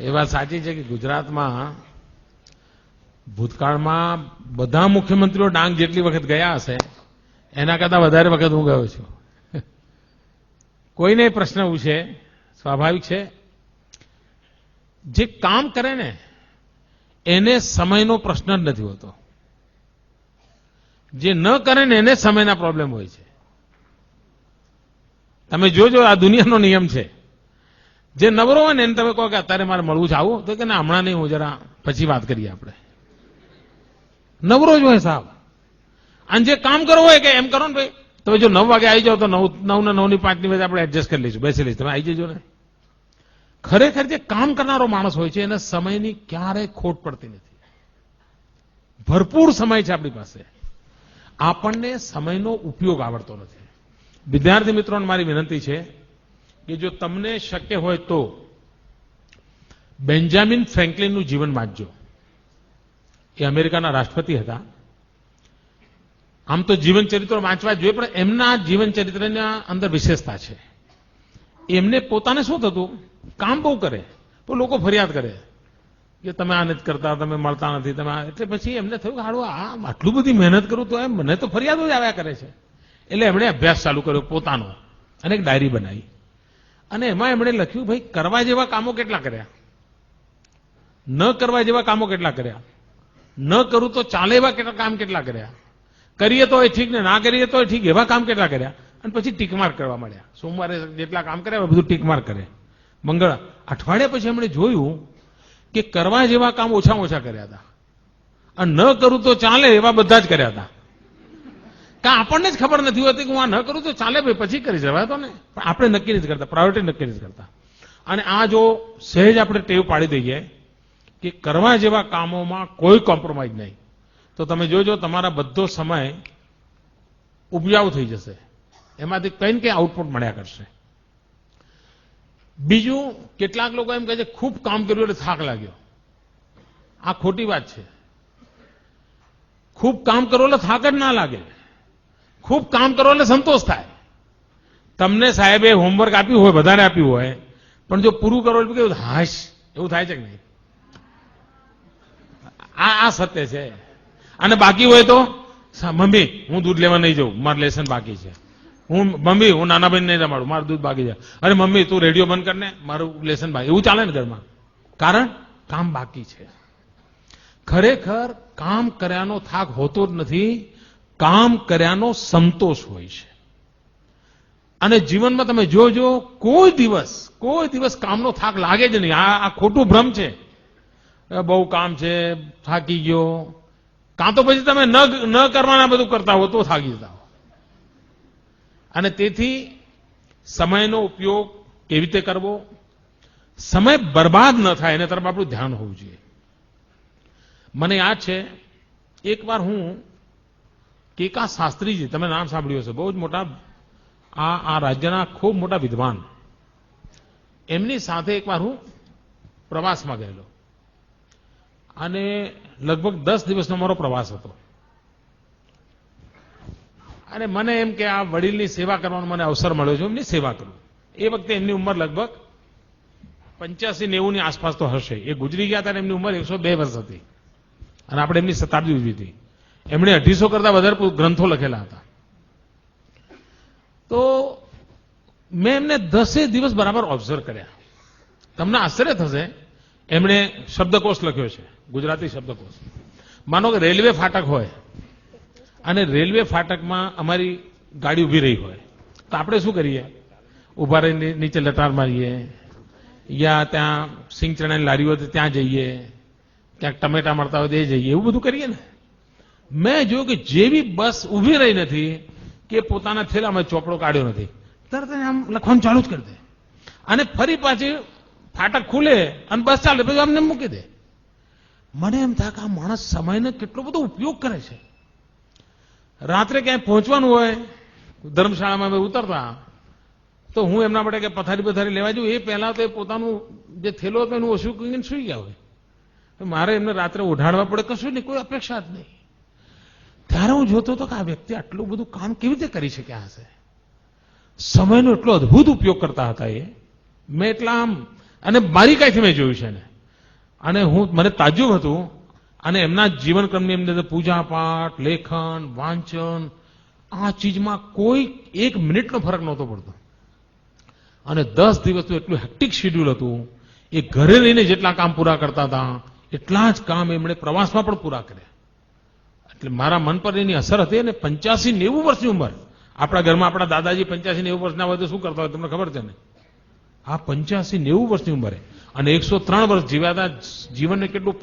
એ વાત સાચી છે કે ગુજરાતમાં ભૂતકાળમાં બધા મુખ્યમંત્રીઓ ડાંગ જેટલી વખત ગયા હશે, એના કરતા વધારે વખત હું ગયો છું. કોઈને પ્રશ્ન પૂછે સ્વાભાવિક છે. જે કામ કરે ને, એને સમયનો પ્રશ્ન જ નથી હોતો. જે ન કરે ને, એને સમયના પ્રોબ્લેમ હોય છે. તમે જોજો આ દુનિયાનો નિયમ છે. જે નવરો હોય ને એને તમે કહો કે અત્યારે મારે મળવું છે, આવું. તો કે ના, હમણાં નહીં, હું જરા પછી વાત કરીએ આપણે. નવરો જ હોય સાહેબ. અને જે કામ કરવું હોય કે એમ કરો ને ભાઈ. તમે જો નવ વાગે આવી જાઓ તો નવ નવ ને નવની પાંચની વચ્ચે આપણે એડજસ્ટ કરી લઈશું. બેસી લઈશું. તમે આવી જજો ને. ખરેખર જે કામ કરનારો માણસ હોય છે, એને સમયની ક્યારેય ખોટ પડતી નથી. ભરપૂર સમય છે આપણી પાસે. આપણને સમયનો ઉપયોગ આવડતો નથી. વિદ્યાર્થી મિત્રોને મારી વિનંતી છે કે જો તમને શક્ય હોય તો બેન્જામિન ફ્રેન્કલિનનું જીવન વાંચજો. એ અમેરિકાના રાષ્ટ્રપતિ હતા. આમ તો જીવન ચરિત્રો વાંચવા જોઈએ, પણ એમના જીવન ચરિત્રના અંદર વિશેષતા છે. એમને પોતાને શું થતું? કામ બહુ કરે તો લોકો ફરિયાદ કરે કે તમે આ નથી કરતા, તમે મળતા નથી, તમે એટલે પછી એમને થયું કે હાડું, આ આટલું બધી મહેનત કરું તો એમ મને તો ફરિયાદો જ આવ્યા કરે છે. એટલે એમણે અભ્યાસ ચાલુ કર્યો પોતાનો અને એક ડાયરી બનાવી. અને એમાં એમણે લખ્યું, ભાઈ, કરવા જેવા કામો કેટલા કર્યા? ન કરવા જેવા કામો કેટલા કર્યા? ન કરું તો ચાલે એવા કેટલા કામ કેટલા કર્યા? કરીએ તો એ ઠીક ને ના કરીએ તો ઠીક, એવા કામ કેટલા કર્યા? અને પછી ટીકમાર કરવા મળ્યા સોમવારે જેટલા કામ કર્યા બધું ટીકમાર કરે. મંગળ, અઠવાડિયા પછી એમણે જોયું કે કરવા જેવા કામ ઓછામાં ઓછા કર્યા હતા. અને ન કરું તો ચાલે એવા બધા જ કર્યા હતા. આપણને જ ખબર નથી હોતી કે હું આ ન કરું તો ચાલે ભાઈ, પછી કરી જવાય તો ને. પણ આપણે નક્કી નથી કરતા પ્રાયોરિટી નક્કી નથી કરતા. અને આ જો સહેજ આપણે ટેવ પાડી દઈએ કે કરવા જેવા કામોમાં કોઈ કોમ્પ્રોમાઇઝ નહીં. તો તમે જોજો, તમારા બધો સમય ઉપજાઉ થઈ જશે. એમાંથી કંઈ ને કંઈ આઉટપુટ મળ્યા કરશે. બીજું, કેટલાક લોકો એમ કહે છે, ખૂબ કામ કર્યું એટલે થાક લાગ્યો. આ ખોટી વાત છે. ખૂબ કામ કરો એટલે થાક જ ના લાગે. ખૂબ કામ કરો એટલે સંતોષ થાય. તમને સાહેબે હોમવર્ક આપ્યું હોય વધારે આપ્યું હોય, પણ જો પૂરું કરો એટલે કેવું હાશ, એવું થાય છે કે નહીં? આ આ સત્ય છે. અને બાકી હોય તો મમ્મી, હું દૂધ લેવા નહીં જાઉં, મારું લેસન બાકી છે. હું, મમ્મી, હું નાના ભાઈ નહીં રમાડું, મારું દૂધ બાકી છે. અરે મમ્મી, તું રેડિયો બંધ કરને મારું લેસન બાકી, એવું ચાલે ને ઘરમાં? કારણ, કામ બાકી છે. ખરેખર કામ કર્યાનો થાક હોતો જ નથી કામ કર્યાનો સંતોષ હોય છે. અને જીવનમાં તમે જોજો, કોઈ દિવસ કોઈ દિવસ કામનો થાક લાગે જ નહીં. આ આ ખોટું ભ્રમ છે. બહુ કામ છે, થાકી ગયો. કાં તો પછી તમે ન ન કરવાના બધું કરતા હો, તો થાકી જતા હો. અને તેથી સમયનો ઉપયોગ કેવી રીતે કરવો? સમય બરબાદ ન થાય, એના તરફ આપણું ધ્યાન હોવું જોઈએ. મને યાદ છે એકવાર હું કેકા શાસ્ત્રીજી, તમે નામ સાંભળ્યું હશે, બહુ જ મોટા, આ આ રાજ્યના ખૂબ મોટા વિદ્વાન. એમની સાથે એકવાર હું પ્રવાસમાં ગયેલો. અને લગભગ દસ દિવસનો મારો પ્રવાસ હતો. અને મને એમ કે આ વડીલની સેવા કરવાનો મને અવસર મળ્યો છે એમની સેવા કરું. એ વખતે એમની ઉંમર લગભગ પંચ્યાસી નેવું ની આસપાસ તો હશે. એ ગુજરી ગયા હતા એમની ઉંમર એકસો બે વર્ષ હતી. અને આપણે એમની શતાબ્દી ઉજવી હતી એમણે અઢીસો કરતા વધારે ગ્રંથો લખેલા હતા. તો મેં એમને દસે દિવસ બરાબર ઓબ્ઝર્વ કર્યા. તમને આશ્ચર્ય થશે, એમણે શબ્દકોશ લખ્યો છે, ગુજરાતી શબ્દકોશ. માનો કે રેલવે ફાટક હોય, અને રેલવે ફાટકમાં અમારી ગાડી ઊભી રહી હોય. તો આપણે શું કરીએ? ઊભા રહીને નીચે લટાર મારીએ, યા ત્યાં સિંગ ચણાની લારી હોય તો ત્યાં જઈએ, ક્યાંક ટમેટા મળતા હોય તો એ જઈએ. એવું બધું કરીએ ને? મેં જોયું કે જેવી બસ ઊભી રહી નથી કે પોતાના થેલામાં ચોપડો કાઢ્યો નથી. તરત આમ લખવાનું ચાલુ જ કરી દે. અને ફરી પાછી ફાટક ખુલે અને બસ ચાલે, પછી અમને મૂકી દે. મને એમ થાય કે આ માણસ સમયનો કેટલો બધો ઉપયોગ કરે છે. રાત્રે ક્યાંય પહોંચવાનું હોય, ધર્મશાળામાં અમે ઉતરતા, તો હું એમના માટે કે પથારી પથારી લેવા જઉં, એ પહેલા તો એ પોતાનું જે થેલો હતો એનું ઓછું કરીને સુઈ ગયા હોય. મારે એમને રાત્રે ઓઢાડવા પડે કશું નહીં, કોઈ અપેક્ષા જ નહીં. ત્યારે હું જોતો હતો કે આ વ્યક્તિ આટલું બધું કામ કેવી રીતે કરી શક્યા હશે? સમયનો એટલો અદભુત ઉપયોગ કરતા હતા એ. મેં એટલા આમ, અને બારીકાઈથી મેં જોયું છે ને અને હું, મને તાજુબ હતું, અને એમના જીવનક્રમની અંદર પૂજા પાઠ લેખન, વાંચન, આ ચીજમાં કોઈ એક મિનિટનો ફરક નહોતો પડતો. અને દસ દિવસનું એટલું હેક્ટિક શેડ્યુલ હતું. એ ઘરે રહીને જેટલા કામ પૂરા કરતા હતા, એટલા જ કામ એમણે પ્રવાસમાં પણ પૂરા કર્યા. એટલે મારા મન પર એની અસર હતી અને પંચ્યાસી નેવું વર્ષની ઉંમર. આપણા ઘરમાં આપણા દાદાજી પંચ્યાસી નેવું વર્ષના હોય તો શું કરતા હોય તમને ખબર છે ને? આ પંચ્યાસી નેવું વર્ષની ઉંમરે અને એકસો ત્રણ વર્ષ જીવ્યા જીવનને કેટલું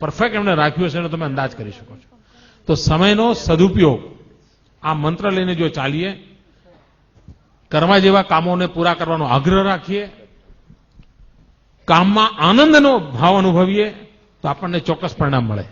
પરફેક્ટ એમણે રાખ્યું છે એનો તમે અંદાજ કરી શકો છો. તો સમયનો સદુપયોગ, આ મંત્ર લઈને જો ચાલીએ, કરવા જેવા કામોને પૂરા કરવાનો આગ્રહ રાખીએ, કામમાં આનંદનો ભાવ અનુભવીએ, તો આપણને ચોક્કસ પરિણામ મળે.